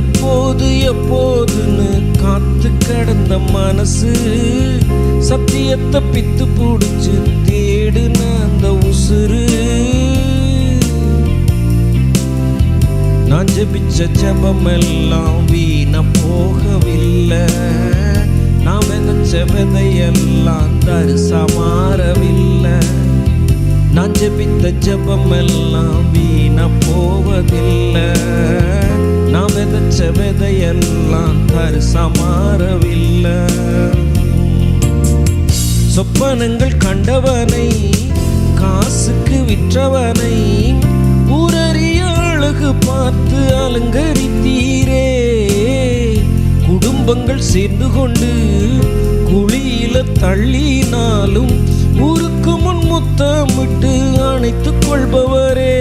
எப்போது எப்போதுன்னு காத்து கடந்த மனசு சத்தியத்தை பித்து பிடிச்சு தேடுன அந்த உசுறு. நான் ஜபிச்ச ஜபம் எல்லாம் வீண போகவில்லை. நான் விதைச்ச விதையெல்லாம் தரிசா மாறவில்லை. நான் ஜபித்த ஜபம் எல்லாம் வீண போவதில்லை. விதைச்ச விதையெல்லாம் தரிசமாறவில்லை சொப்பனங்கள் கண்டவனை காசுக்கு விற்றவனை ஊரறிய அழகு பார்த்து அலங்கரித்தீரே. குடும்பங்கள் சேர்ந்து கொண்டு குழியில தள்ளினாலும் ஊருக்கு முன் முத்தமிட்டு அணைத்துக் கொள்பவரே.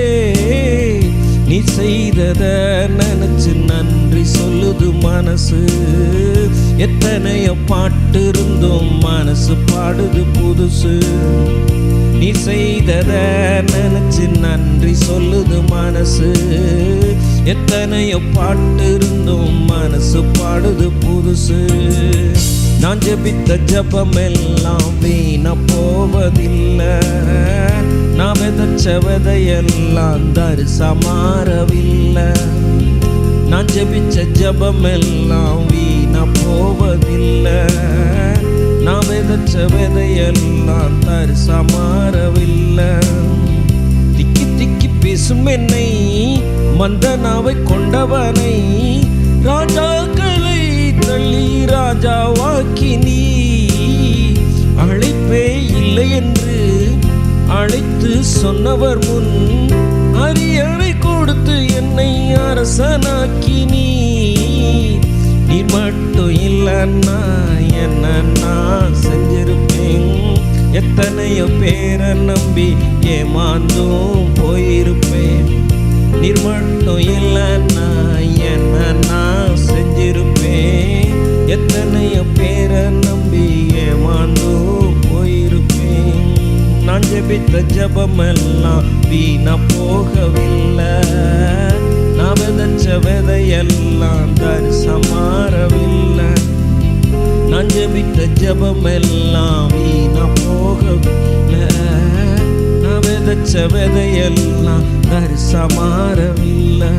நீ செய்தத நினைச்சு நன்றி சொல்லுது மனசு. எத்தனையோ பாட்டு இருந்தும் மனசு பாடுது புதுசு. நீ செய்தத நினைச்சு நன்றி சொல்லுது மனசு. எத்தனையோ பாட்டு இருந்தும் மனசு பாடுது புதுசு. நான் ஜபித்த ஜெபம் எல்லாம் வீண போவதில்லை. நான் விதைச்ச விதையெல்லாம் தரிசமாறவில்லை. நான் ஜெபிச்ச ஜபம் எல்லாம் வீணா போவதில்லை. நான் விதைச்ச விதையெல்லாம் தரிசமாறவில்லை. திக்கி திக்கி பேசும் என்னை மந்தனாவை கொண்டவனை ராஜாக்களை தள்ளி ராஜாவாக்கி நீ. அழைப்பே இல்லை என்று அழைத்து சொன்னவர் முன் அரியணை கொடுத்து என்னை அரசனாக்கி நீ மட்டும் இல்லைன்னா என்ன நான் செஞ்சிருப்பேன். எத்தனையோ பேரை நம்பி ஏமாந்தும் போயிருப்பேன். நீர் மட்டும் இல்லைன்னா என்ன நான் செஞ்சிருப்பேன். எத்தனையோ பேரை நம்பி ஏமாந்தும் நான் ஜெபித்த ஜெபமெல்லாம் வீணா போகவில்லை. நான் விதைச்ச விதையெல்லாம் தரிசா மாறவில்லை. நான் ஜெபித்த ஜெபமெல்லாம் வீணா போகவில்லை. நான் விதைச்ச விதையெல்லாம் தரிசா மாறவில்லை.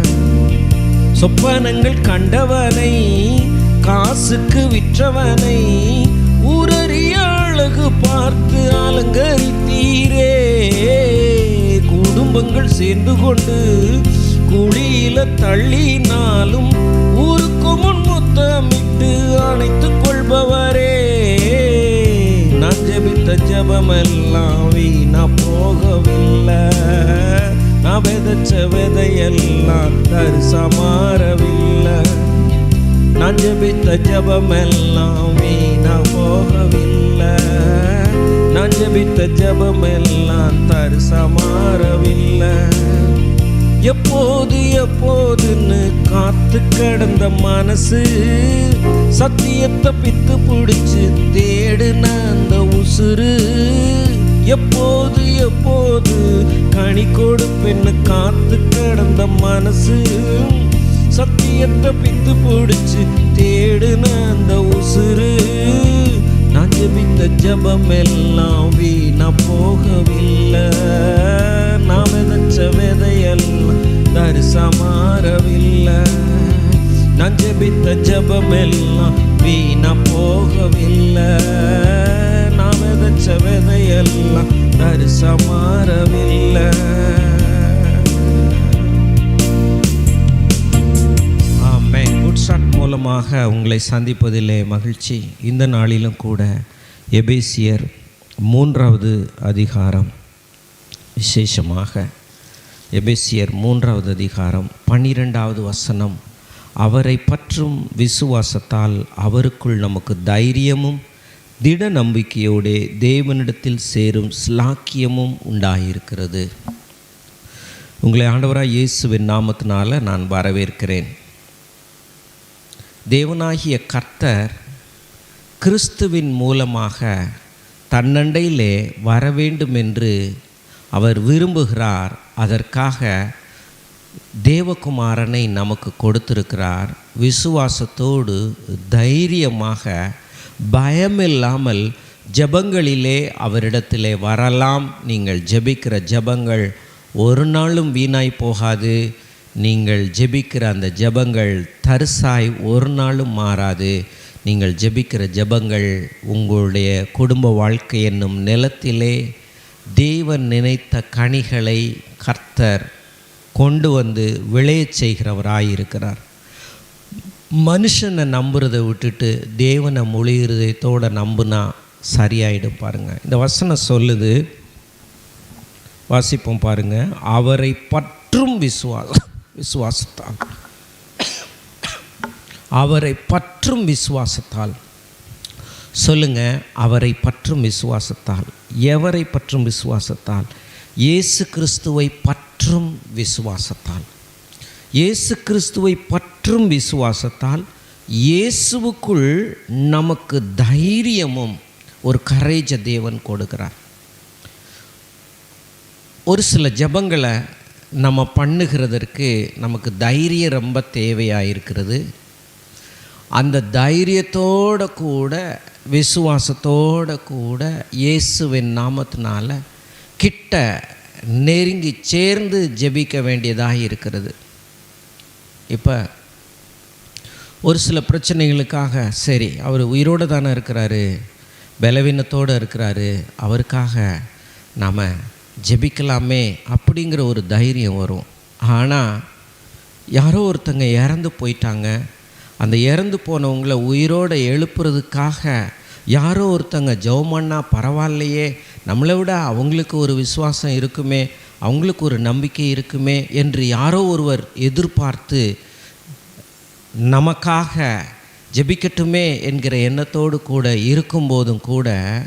சொப்பனங்கள் கண்டவனை காசுக்கு விற்றவனை அழகு பார்த்து அலங்கரித்தீரே. குடும்பங்கள் சேர்ந்து கொண்டு குழியில தள்ளினாலும் ஊருக்கு முன் முத்தமிட்டு அணைத்துக் கொள்பவரே. நான் ஜெபித்த ஜெபமெல்லாம் வீணா போகவில்லை. நான் விதைச்ச விதையெல்லாம் தரிசா மாறவில்லை. நான் ஜெபித்த ஜெபமெல்லாம் வீணா போகவில்லை. ஜபித்த ஜெபமெல்லாம் தரிசா மாறவில்லை எப்போது எப்போதுன்னு காத்து கடந்த மனசு சத்தியத்தை பித்து பிடிச்சு தேடுன அந்த உசுறு. எப்போது எப்போது கனி கொடுப்பென்னு காத்து கடந்த மனசு சத்தியத்தை பித்து பிடிச்சு தேடுன அந்த உசுறு. ஜெபித்த ஜபம் எல்லாம் வீணா போகவில்லை. நாம் விதைச்ச விதையெல்லாம் தரிசா மாறவில்லை நான் ஜெபித்த ஜபம் எல்லாம் வீணா போகவில்லை. நாம் விதைச்ச விதையெல்லாம் தரிசா மாறவில்லை மூலமாக உங்களை சந்திப்பதிலே மகிழ்ச்சி. இந்த நாளிலும் கூட எபேசியர் மூன்றாவது அதிகாரம் விசேஷமாக எபேசியர் மூன்றாவது அதிகாரம் பன்னிரெண்டாவது வசனம். அவரை பற்றும் விசுவாசத்தால் அவருக்குள் நமக்கு தைரியமும் திட நம்பிக்கையோடே தேவனிடத்தில் சேரும் ஸ்லாக்கியமும் உண்டாயிருக்கிறது. உங்களை ஆண்டவராக இயேசுவின் நாமத்தினால நான் வரவேற்கிறேன். தேவனாகிய கர்த்தர் கிறிஸ்துவின் மூலமாக தன்னண்டையிலே வர வேண்டும் என்று அவர் விரும்புகிறார். அதற்காக தேவகுமாரனை நமக்கு கொடுத்திருக்கிறார். விசுவாசத்தோடு தைரியமாக பயமில்லாமல் ஜெபங்களிலே அவரிடத்திலே வரலாம். நீங்கள் ஜெபிக்கிற ஜெபங்கள் ஒரு நாளும் வீணாய் போகாது. நீங்கள் ஜெபிக்கிற அந்த ஜெபங்கள் தரிசாய் ஒரு நாளும் மாறாது. நீங்கள் ஜெபிக்கிற ஜெபங்கள் உங்களுடைய குடும்ப வாழ்க்கை என்னும் நிலத்திலே தேவன் நினைத்த கனிகளை கர்த்தர் கொண்டு வந்து விளையச் செய்கிறவராயிருக்கிறார். மனுஷனை நம்புறதை விட்டுட்டு தேவனை முழு நம்புனா சரியாயிடும் பாருங்க. இந்த வசனம் சொல்லுது. வாசிப்போம் பாருங்க. அவரை பற்றும் விசுவாசம். விசுவாசத்தால். அவரை பற்றும் விசுவாசத்தால். சொல்லுங்க அவரை பற்றும் விசுவாசத்தால். எவரை பற்றும் விசுவாசத்தால்? இயேசு கிறிஸ்துவை பற்றும் விசுவாசத்தால். இயேசு கிறிஸ்துவை பற்றும் விசுவாசத்தால் இயேசுவுக்குள் நமக்கு தைரியமும் ஒரு கரேஜ தேவன் கொடுக்கிறார். ஒரு சில ஜெபங்களை நம்ம பண்ணுகிறதற்கு நமக்கு தைரியம் ரொம்ப தேவையாக இருக்கிறது அந்த தைரியத்தோட கூட விசுவாசத்தோட கூட இயேசுவின் நாமத்தினால் கிட்ட நெருங்கி சேர்ந்து ஜெபிக்க வேண்டியதாக இருக்கிறது. இப்போ ஒரு சில பிரச்சனைகளுக்காக சரி அவர் உயிரோடு தானே இருக்கிறாரு பலவீனத்தோடு இருக்கிறாரு அவருக்காக நாம் ஜெபிக்கலாமே அப்படிங்கிற ஒரு தைரியம் வரும். ஆனால் யாரோ ஒருத்தங்க இறந்து போயிட்டாங்க. அந்த இறந்து போனவங்கள உயிரோடு எழுப்புறதுக்காக யாரோ ஒருத்தங்க ஜெபம் பரவாயில்லையே நம்மளை விட அவங்களுக்கு ஒரு விசுவாசம் இருக்குமே அவங்களுக்கு ஒரு நம்பிக்கை இருக்குமே என்று யாரோ ஒருவர் எதிர்பார்த்து நமக்காக ஜெபிக்கட்டுமே என்கிற எண்ணத்தோடு கூட இருக்கும்போதும் கூட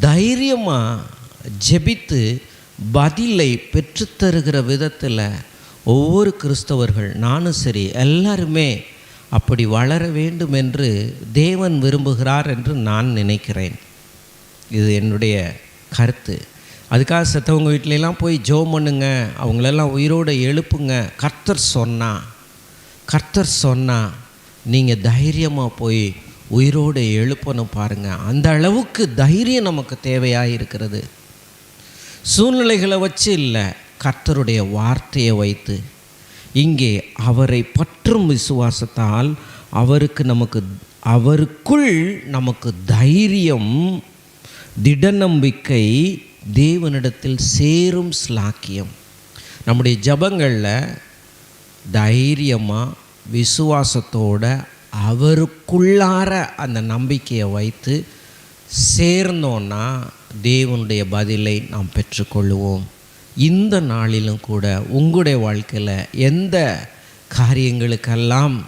தைரியமாக ஜெபித்து பதிலை பெற்றுத்தருகிற விதத்தில் ஒவ்வொரு கிறிஸ்தவர்கள் நானும் சரி எல்லாருமே அப்படி வளர வேண்டும் என்று தேவன் விரும்புகிறார் என்று நான் நினைக்கிறேன். இது என்னுடைய கருத்து. அதுக்காக செத்தவங்க வீட்டிலலாம் போய் ஜோ பண்ணுங்க அவங்களெல்லாம் உயிரோடு எழுப்புங்க. கர்த்தர் சொன்னா கர்த்தர் சொன்னா நீங்கள் தைரியமாக போய் உயிரோடு எழுப்பணும் பாருங்கள் அந்த அளவுக்கு தைரியம் நமக்கு தேவையாக இருக்கிறது சூழ்நிலைகளை வச்சு இல்லை. கர்த்தருடைய வார்த்தையை வைத்து இங்கே அவரை பற்றும் விசுவாசத்தால் அவருக்கு நமக்கு அவருக்குள் நமக்கு தைரியம் திடநம்பிக்கை தேவனிடத்தில் சேரும் ஸ்லாக்கியம் நம்முடைய ஜபங்களில் தைரியமாக விசுவாசத்தோட அவருக்குள்ளார அந்த நம்பிக்கையை வைத்து சேர்ந்தோன்னா தேவனுடைய பதிலை நாம் பெற்றுக்கொள்ளுவோம். இந்த நாளிலும் கூட உங்களுடைய வாழ்க்கையில் எந்த காரியங்களுக்கெல்லாம்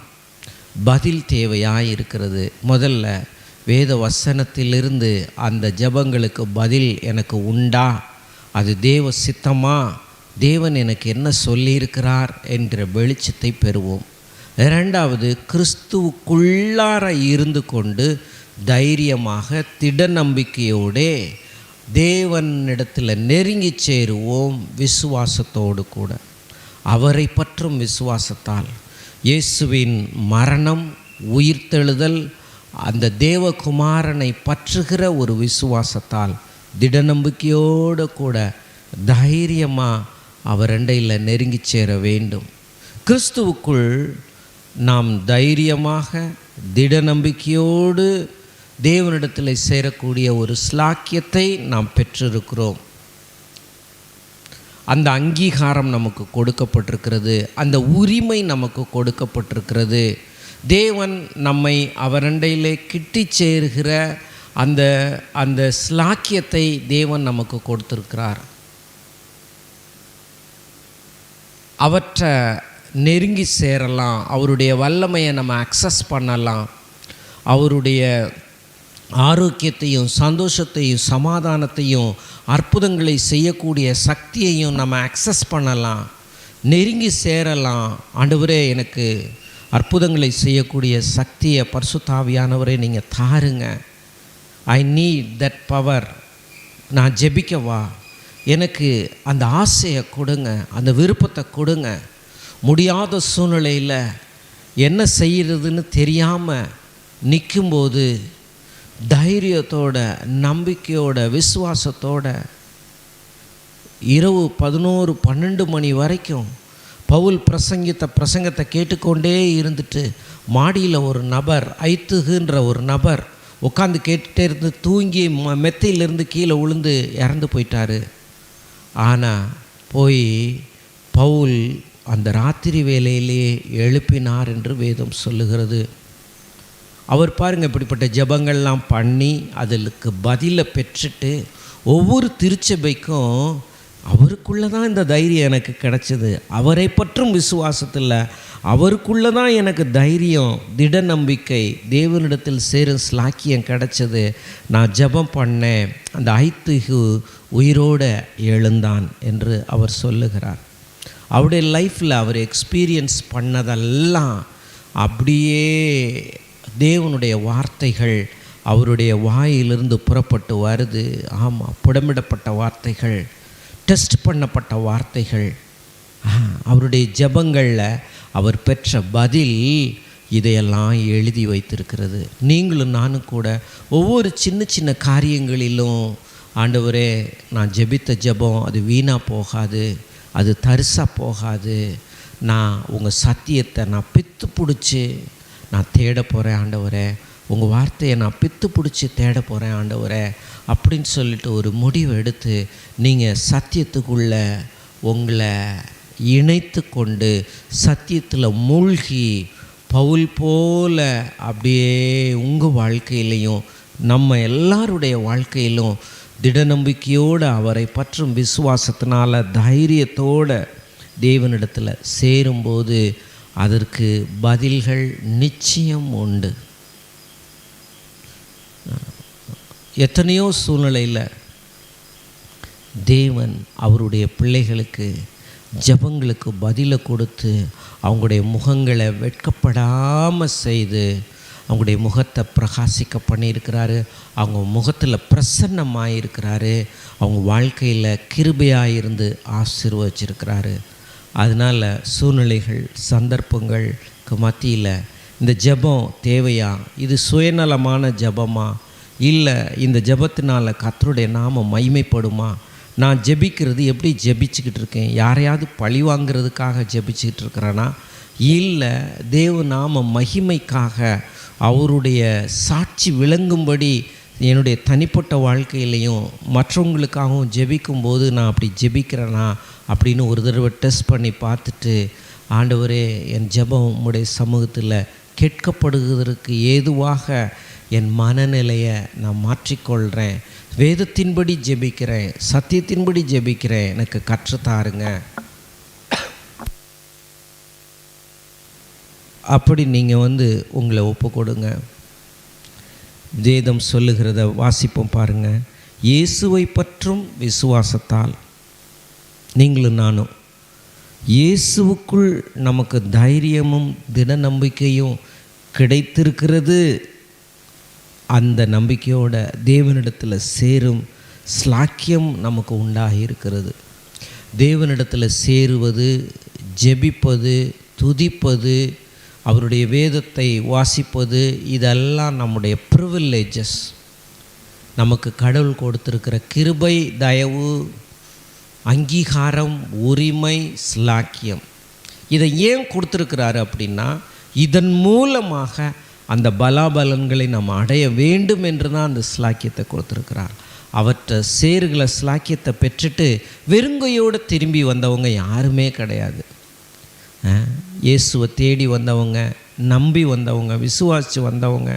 பதில் தேவையாக இருக்கிறது முதல்ல வேத வசனத்திலிருந்து அந்த ஜபங்களுக்கு பதில் எனக்கு உண்டா? அது தேவ சித்தமா? தேவன் எனக்கு என்ன சொல்லியிருக்கிறார் என்ற வெளிச்சத்தை பெறுவோம். இரண்டாவது கிறிஸ்துவுக்குள்ளார இருந்து கொண்டு தைரியமாக திட நம்பிக்கையோடே தேவனிடத்தில் நெருங்கி சேருவோம் விசுவாசத்தோடு கூட. அவரை பற்றும் விசுவாசத்தால் இயேசுவின் மரணம் உயிர்த்தெழுதல் அந்த தேவகுமாரனை பற்றுகிற ஒரு விசுவாசத்தால் திட நம்பிக்கையோடு கூட தைரியமாக அவர் ரெண்டையில் நெருங்கி சேர வேண்டும். கிறிஸ்துவுக்குள் நாம் தைரியமாக திட நம்பிக்கையோடு தேவனிடத்தில் சேரக்கூடிய ஒரு ஸ்லாக்கியத்தை நாம் பெற்றிருக்கிறோம். அந்த அங்கீகாரம் நமக்கு கொடுக்கப்பட்டிருக்கிறது. அந்த உரிமை நமக்கு கொடுக்கப்பட்டிருக்கிறது. தேவன் நம்மை அவரண்டையிலே கிட்டி சேருகிற அந்த அந்த ஸ்லாக்கியத்தை தேவன் நமக்கு கொடுத்திருக்கிறார். அவற்றை நெருங்கி சேரலாம். அவருடைய வல்லமையை நம்ம அக்சஸ் பண்ணலாம். அவருடைய ஆரோக்கியத்தையும் சந்தோஷத்தையும் சமாதானத்தையும் அற்புதங்களை செய்யக்கூடிய சக்தியையும் நம்ம அக்சஸ் பண்ணலாம். நெருங்கி சேரலாம். ஆண்டவரே எனக்கு அற்புதங்களை செய்யக்கூடிய சக்தியை பர்சுத்தாவியானவரே நீங்கள் தாருங்க. ஐ நீட் தட் பவர் நான் ஜெபிக்கவா? எனக்கு அந்த ஆசையை கொடுங்க. அந்த விருப்பத்தை கொடுங்க. முடியாத சூழ்நிலையில் என்ன செய்கிறதுன்னு தெரியாமல் நிற்கும்போது தைரியத்தோட நம்பிக்கையோட விசுவாசத்தோட இரவு பதினோரு பன்னெண்டு மணி வரைக்கும் பவுல் பிரசங்கித்த பிரசங்கத்தை கேட்டுக்கொண்டே இருந்துட்டு மாடியில் ஒரு நபர் ஐத்துகுன்ற ஒரு நபர் உட்காந்து கேட்டுகிட்டே இருந்து தூங்கி ம மெத்தையிலிருந்து கீழே விழுந்து இறந்து போயிட்டார். ஆனால் போய் பவுல் அந்த ராத்திரி வேலையிலேயே எழுப்பினார் என்று வேதம் சொல்லுகிறது. அவர் பாருங்க இப்படிப்பட்ட ஜெபங்கள்லாம் பண்ணி அதற்கு பதிலை பெற்றுட்டு ஒவ்வொரு திருச்சபைக்கும் அவருக்குள்ளே தான் இந்த தைரியம் எனக்கு கிடைச்சது. அவரை பற்றும் விசுவாசத்தில் அவருக்குள்ளே தான் எனக்கு தைரியம் திட நம்பிக்கை தேவனிடத்தில் சேரும் ஸ்லாக்கியம் கிடச்சது. நான் ஜெபம் பண்ணேன் அந்த ஐத்துகு உயிரோடு எழுந்தான் என்று அவர் சொல்லுகிறார். அவருடைய லைஃப்பில் அவர் எக்ஸ்பீரியன்ஸ் பண்ணதெல்லாம் அப்படியே தேவனுடைய வார்த்தைகள் அவருடைய வாயிலிருந்து புறப்பட்டு வருது. ஆமாம் புடமிடப்பட்ட வார்த்தைகள் டெஸ்ட் பண்ணப்பட்ட வார்த்தைகள். அவருடைய ஜெபங்களில் அவர் பெற்ற பதில் இதையெல்லாம் எழுதி வைத்திருக்கிறது. நீங்களும் நானும் கூட ஒவ்வொரு சின்ன சின்ன காரியங்களிலும் ஆண்டவரே நான் ஜெபித்த ஜெபம் அது வீணாக போகாது அது தரிசாக போகாது. நான் உங்கள் சத்தியத்தை நான் பித்து பிடிச்சி நான் தேட போகிறேன் ஆண்டவரே. உங்கள் வார்த்தையை நான் பித்து பிடிச்சி தேட போகிறேன் ஆண்டவரே. அப்படின்னு சொல்லிட்டு ஒரு முடிவு எடுத்து நீங்கள் சத்தியத்துக்குள்ள உங்களை இணைத்து கொண்டு சத்தியத்தில் மூழ்கி பவுல் போல அப்படியே உங்கள் வாழ்க்கையிலையும் நம்ம எல்லாருடைய வாழ்க்கையிலும் திட நம்பிக்கையோடு அவரை பற்றும் விசுவாசத்தினால தைரியத்தோட தேவனிடத்தில் சேரும்போது அதற்கு பதில்கள் நிச்சயம் உண்டு. எத்தனையோ சூழ்நிலையில் தேவன் அவருடைய பிள்ளைகளுக்கு ஜெபங்களுக்கு பதிலை கொடுத்து அவங்களுடைய முகங்களை வெட்கப்படாமல் செய்து அவங்களுடைய முகத்தை பிரகாசிக்க பண்ணியிருக்கிறாரு. அவங்க முகத்தில் பிரசன்னமாக இருக்கிறாரு அவங்க வாழ்க்கையில் கிருபையாக இருந்து ஆசீர்வச்சிருக்கிறாரு. அதனால் சூழ்நிலைகள் சந்தர்ப்பங்களுக்கு மத்தியில் இந்த ஜெபம் தேவையா? இது சுயநலமான ஜபமா? இல்லை இந்த ஜபத்தினால் கத்தருடைய நாமம் மைமைப்படுமா நான் ஜெபிக்கிறது எப்படி ஜெபிச்சுக்கிட்டு இருக்கேன்? யாரையாவது பழி வாங்குறதுக்காக ஜெபிச்சுக்கிட்டு இருக்கிறேனா? இல்லை தேவ நாம மகிமைக்காக அவருடைய சாட்சி விளங்கும்படி என்னுடைய தனிப்பட்ட வாழ்க்கையிலையும் மற்றவங்களுக்காகவும் ஜெபிக்கும்போது நான் அப்படி ஜெபிக்கிறேன்னா அப்படின்னு ஒரு தடவை டெஸ்ட் பண்ணி பார்த்துட்டு ஆண்டவரே என் ஜெபம் உம்முடைய சமூகத்தில் கேட்கப்படுவதற்கு ஏதுவாக என் மனநிலையை நான் மாற்றிக்கொள்கிறேன் வேதத்தின்படி ஜெபிக்கிறேன் சத்தியத்தின்படி ஜெபிக்கிறேன். எனக்கு கற்றுத்தாருங்க அப்படி நீங்கள் வந்து உங்களை ஒப்பு கொடுங்க. வேதம் சொல்லுகிறத வாசிப்போம் பாருங்கள் இயேசுவை பற்றும் விசுவாசத்தால் நீங்களும் நானும். இயேசுவுக்குள் நமக்கு தைரியமும் திட நம்பிக்கையும் கிடைத்திருக்கிறது. அந்த நம்பிக்கையோட தேவனிடத்தில் சேரும் ஸ்லாக்கியம் நமக்கு உண்டாகி இருக்கிறது தேவனிடத்தில் சேருவது ஜெபிப்பது துதிப்பது அவருடைய வேதத்தை வாசிப்பது இதெல்லாம் நம்முடைய ப்ரிவில்லேஜஸ் நமக்கு கடவுள் கொடுத்துருக்கிற கிருபை தயவு அங்கீகாரம் உரிமை ஸ்லாக்கியம் இதை ஏன் கொடுத்துருக்கிறாரு அப்படின்னா இதன் மூலமாக அந்த பலாபலன்களை நாம் அடைய வேண்டும் என்று தான் அந்த ஸ்லாக்கியத்தை கொடுத்துருக்கிறார். அவற்றை சேருகளை ஸ்லாக்கியத்தை பெற்றுட்டு வெறுங்கையோடு திரும்பி வந்தவங்க யாருமே கிடையாது. இயேசுவை தேடி வந்தவங்க நம்பி வந்தவங்க விசுவாசித்து வந்தவங்க.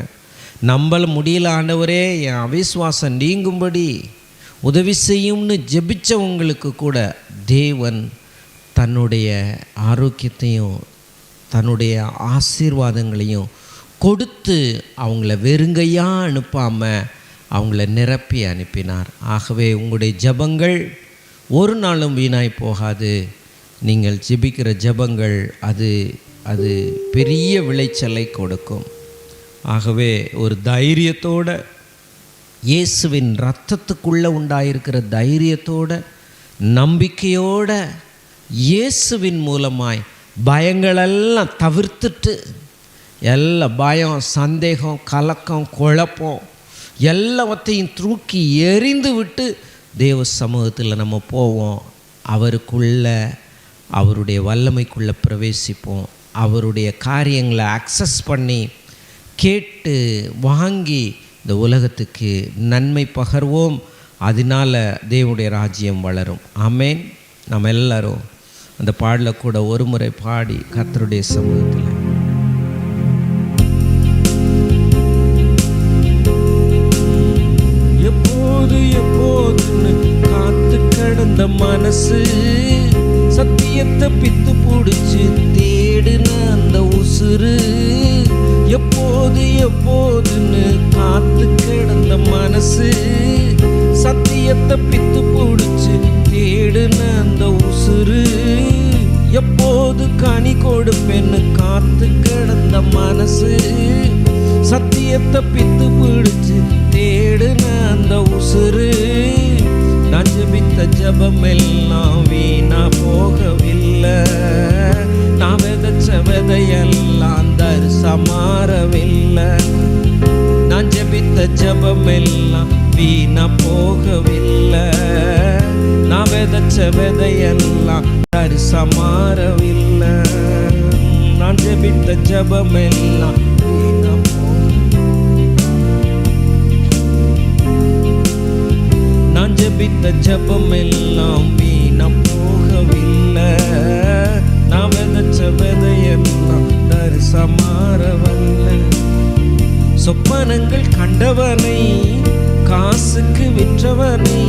நம்மள முடியல ஆண்டவரே என் அவிஸ்வாசம் நீங்கும்படி. உதவி செய்யும்னு ஜெபிச்சவங்களுக்கு கூட தேவன் தன்னுடைய ஆரோக்கியத்தையும் தன்னுடைய ஆசீர்வாதங்களையும் கொடுத்து அவங்கள வெறுங்கையாக அனுப்பாமல் அவங்கள நிரப்பி அனுப்பினார். ஆகவே உங்களுடைய ஜெபங்கள் ஒரு நாளும் வீணாய் போகாது. நீங்கள் ஜெபிக்கிற ஜெபங்கள் அது அது பெரிய விளைச்சலை கொடுக்கும். ஆகவே ஒரு தைரியத்தோட இயேசுவின் ரத்தத்துக்குள்ளே உண்டாயிருக்கிற தைரியத்தோட நம்பிக்கையோட இயேசுவின் மூலமாய் பயங்களெல்லாம் தவிர்த்துட்டு எல்லா பயம் சந்தேகம் கலக்கம் குழப்பம் எல்லாவற்றையும் தூக்கி எறிந்து விட்டு தேவ சமூகத்தில் நம்ம போவோம். அவருக்குள்ள அவருடைய வல்லமைக்குள்ளே பிரவேசிப்போம். அவருடைய காரியங்களை அக்சஸ் பண்ணி கேட்டு வாங்கி இந்த உலகத்துக்கு நன்மை பகர்வோம் அதனால் தேவனுடைய ராஜ்யம் வளரும். ஆமேன். நம்ம எல்லாரும் அந்த பாடலை கூட ஒரு முறை பாடி கத்தருடைய சமூகத்தில் கிடந்த மனசு. சத்தியத்தை பித்து பிடிச்சு தேடுன அந்த உசுறு. நான் ஜபித்த ஜபம் எல்லாம் வீணா போகவில்லை. நான் விதைச்ச விதையெல்லாம் தரிசா மாறவில்லை. நான் ஜபித்த ஜபம் எல்லாம் வீணா போகவில்லை. நான் விதைச்ச விதையெல்லாம் தரிசா மாறவில்லை. ஜபித்த ஜபமெல்லாம் நான் ஜெபித்த ஜெபம் எல்லாம் வீணா போகவில்லை. நான் விதைச்ச விதையெல்லாம் தரிசமாறவல்ல சொப்பனங்கள் கண்டவனை காசுக்கு விற்றவனை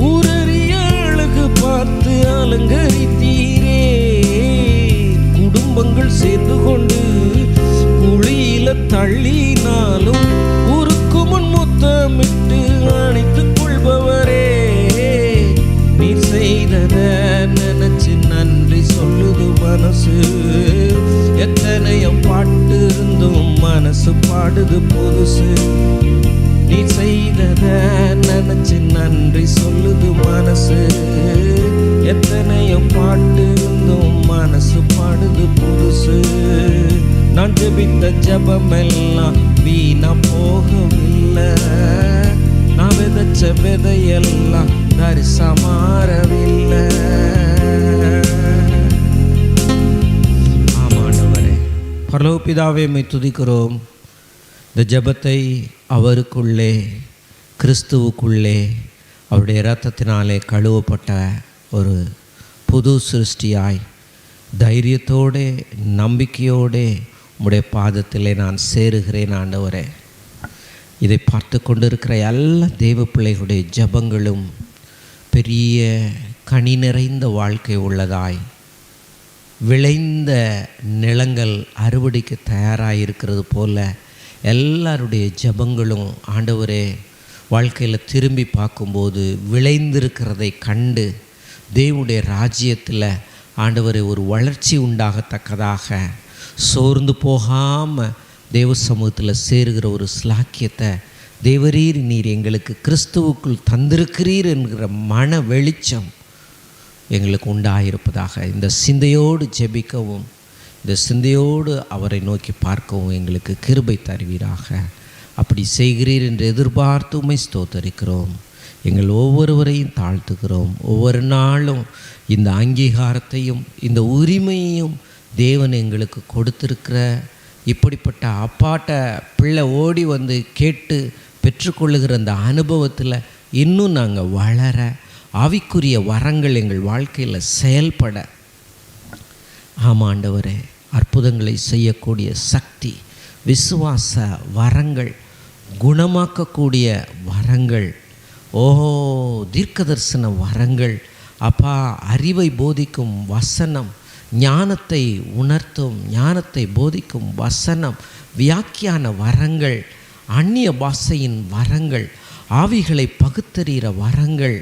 ஊரறிய அழகு பார்த்து அலங்கு பாடுது புதுசு. நீ செய்தத நினைச்சு நன்றி சொல்லுது மனசு. எத்தனையோ பாட்டு இருந்தும் மனசு பாடுது புதுசு. நான் ஜபித்த ஜெபம் எல்லாம் வீணா போகவில்லை. நான் விதைச்ச விதையெல்லாம் தரிசா மாறவில்லை பரலோபிதாவே மை துதிக்கிறோம். இந்த ஜெபத்தை அவருக்குள்ளே கிறிஸ்துவுக்குள்ளே அவருடைய இரத்தத்தினாலே கழுவப்பட்ட ஒரு புது சிருஷ்டியாய் தைரியத்தோடே நம்பிக்கையோடே உம்முடைய பாதத்திலே நான் சேருகிறேன் ஆண்டவரே. இதை பார்த்து கொண்டிருக்கிற எல்லா தெய்வ பிள்ளைகளுடைய ஜெபங்களும் பெரிய கனி நிறைந்த வாழ்க்கை உள்ளதாய் விளைந்த நிலங்கள் அறுவடைக்கு தயாராக இருக்கிறது போல எல்லாருடைய ஜெபங்களும் ஆண்டவரே வாழ்க்கையில் திரும்பி பார்க்கும்போது விளைந்திருக்கிறதை கண்டு தேவனுடைய ராஜ்யத்தில் ஆண்டவரே ஒரு வளர்ச்சி உண்டாகத்தக்கதாக சோர்ந்து போகாமல் தேவ சமூகத்தில் சேருகிற ஒரு ஸ்லாக்கியத்தை தேவரீர் நீர் எங்களுக்கு கிறிஸ்துவுக்குள் தந்திருக்கிறீர் என்கிற மன வெளிச்சம் எங்களுக்கு உண்டாயிருப்பதாக இந்த சிந்தையோடு ஜெபிக்கவும். இந்த சிந்தையோடு அவரை நோக்கி பார்க்கவும் எங்களுக்கு கிருபை தருவீராக. அப்படி செய்கிறீர் என்று எதிர்பார்த்து உமை ஸ்தோத்தரிக்கிறோம். எங்கள் ஒவ்வொருவரையும் தாழ்த்துகிறோம். ஒவ்வொரு நாளும் இந்த அங்கீகாரத்தையும் இந்த உரிமையையும் தேவன் எங்களுக்கு கொடுத்திருக்கிற இப்படிப்பட்ட அப்பாட்ட பிள்ளை ஓடி வந்து கேட்டு பெற்றுக்கொள்ளுகிற அந்த அனுபவத்தில் இன்னும் நாங்கள் வளர ஆவிக்குரிய வரங்கள் எங்கள் வாழ்க்கையில் செயல்பட. ஆமாண்டவரே அற்புதங்களை செய்யக்கூடிய சக்தி விசுவாச வரங்கள் குணமாக்கக்கூடிய வரங்கள் ஓ தீர்க்கதரிசன வரங்கள் அப்பா அறிவை போதிக்கும் வசனம் ஞானத்தை உணர்த்தும் ஞானத்தை போதிக்கும் வசனம் வியாக்கியான வரங்கள் அந்நிய பாஷையின் வரங்கள் ஆவிகளை பகுத்தறிகிற வரங்கள்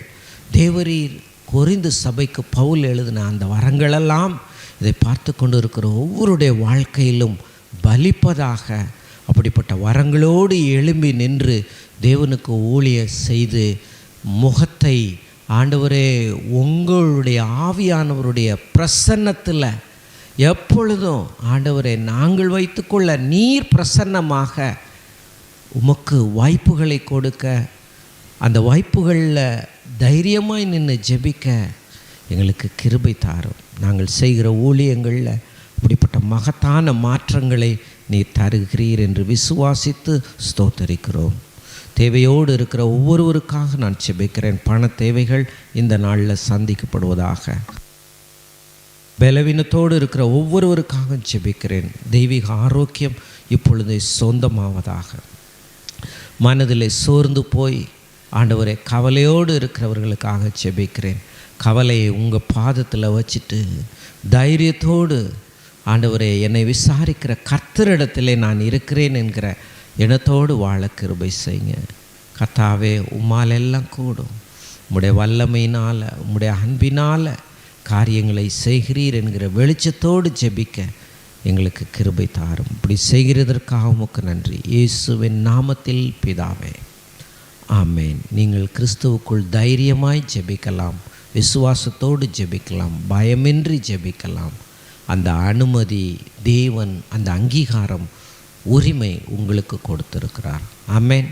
தேவரீர் கொரிந்து சபைக்கு பவுல் எழுதின அந்த வரங்களெல்லாம் இதை பார்த்து கொண்டு இருக்கிற ஒவ்வொருடைய வாழ்க்கையிலும் பலிப்பதாக அப்படிப்பட்ட வரங்களோடு எழும்பி நின்று தேவனுக்கு ஊழிய செய்து முகத்தை ஆண்டவரே உங்களுடைய ஆவியானவருடைய பிரசன்னத்தில் எப்பொழுதும் ஆண்டவரை நாங்கள் வைத்துக்கொள்ள நீர் பிரசன்னமாக உமக்கு வாய்ப்புகளை கொடுக்க அந்த வாய்ப்புகளில் தைரியமாய் நின்று ஜெபிக்க எங்களுக்கு கிருபை தாரும். நாங்கள் செய்கிற ஊழியங்களில் இப்படிப்பட்ட மகத்தான மாற்றங்களை நீ தருகிறீர் என்று விசுவாசித்து ஸ்தோத்தரிக்கிறோம். தேவையோடு இருக்கிற ஒவ்வொருவருக்காக நான் செபிக்கிறேன் பண தேவைகள் இந்த நாளில் சந்திக்கப்படுவதாக. பலவீனத்தோடு இருக்கிற ஒவ்வொருவருக்காக செபிக்கிறேன் தெய்வீக ஆரோக்கியம் இப்பொழுது சொந்தமாவதாக. மனதில் சோர்ந்து போய் ஆண்டவரே கவலையோடு இருக்கிறவர்களுக்காக செபிக்கிறேன் கவலையை உங்கள் பாதத்தில் வச்சுட்டு தைரியத்தோடு ஆண்டவரே என்னை விசாரிக்கிற கர்த்தரிடத்திலே நான் இருக்கிறேன் என்கிற எண்ணத்தோடு வாழ கிருபை செய்யுங்க. கத்தாவே உம்மால் எல்லாம் கூடும். உம்முடைய வல்லமையினால் உம்முடைய அன்பினால் காரியங்களை செய்கிறீர் என்கிற வெளிச்சத்தோடு ஜெபிக்க எங்களுக்கு கிருபை தாரும். இப்படி செய்கிறதற்காக உமக்கு நன்றி. இயேசுவின் நாமத்தில் பிதாவே. ஆமேன். நீங்கள் கிறிஸ்துவுக்குள் தைரியமாய் ஜெபிக்கலாம். விசுவாசத்தோடு ஜெபிக்கலாம் பயமின்றி ஜெபிக்கலாம். அந்த அனுமதி தேவன் அந்த அங்கீகாரம் உரிமை உங்களுக்கு கொடுத்துருக்கிறார். அமேன்